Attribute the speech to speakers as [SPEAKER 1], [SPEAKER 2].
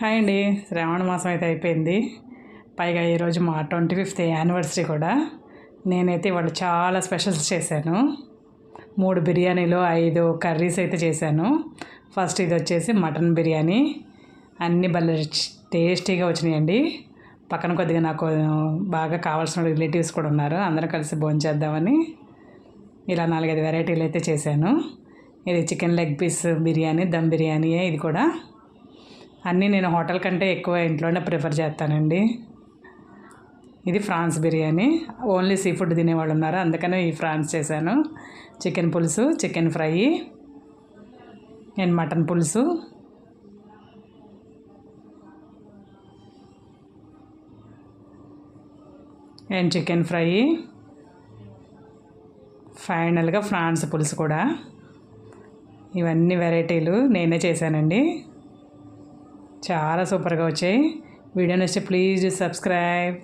[SPEAKER 1] Hi అండి. శ్రావణ మాసం అయితే అయిపోయింది. పైగా ఈరోజు మా ట్వంటీ ఫిఫ్త్ యానివర్సరీ కూడా. నేనైతే ఇవాళ చాలా స్పెషల్స్ చేశాను. మూడు బిర్యానీలు ఐదు కర్రీస్ అయితే చేశాను. ఫస్ట్ ఇది వచ్చేసి మటన్ బిర్యానీ. అన్ని భలే టేస్టీగా వచ్చినాయండి. పక్కన కొద్దిగా నాకు బాగా కావాల్సిన రిలేటివ్స్ కూడా ఉన్నారు. అందరం కలిసి భోంచేద్దామని ఇలా నాలుగైదు వెరైటీలు అయితే చేశాను. ఇది chicken leg piece biryani dum బిర్యానీయే ఇది కూడా. అన్నీ నేను హోటల్ కంటే ఎక్కువ ఇంట్లోనే ప్రిఫర్ చేస్తానండి. ఇది prawns biryani. Only sea food తినేవాళ్ళు ఉన్నారు. అందుకనే ఈ ఫ్రాన్స్ చేశాను. చికెన్ పులుసు చికెన్ ఫ్రై అండ్ మటన్ పులుసు. And chicken fry. ఫైనల్గా ఫ్రాన్స్ పులుసు కూడా. ఇవన్నీ వెరైటీలు నేనే చేశానండి. చాలా సూపర్గా వచ్చాయి. వీడియో నచ్చితే ప్లీజ్ సబ్స్క్రైబ్.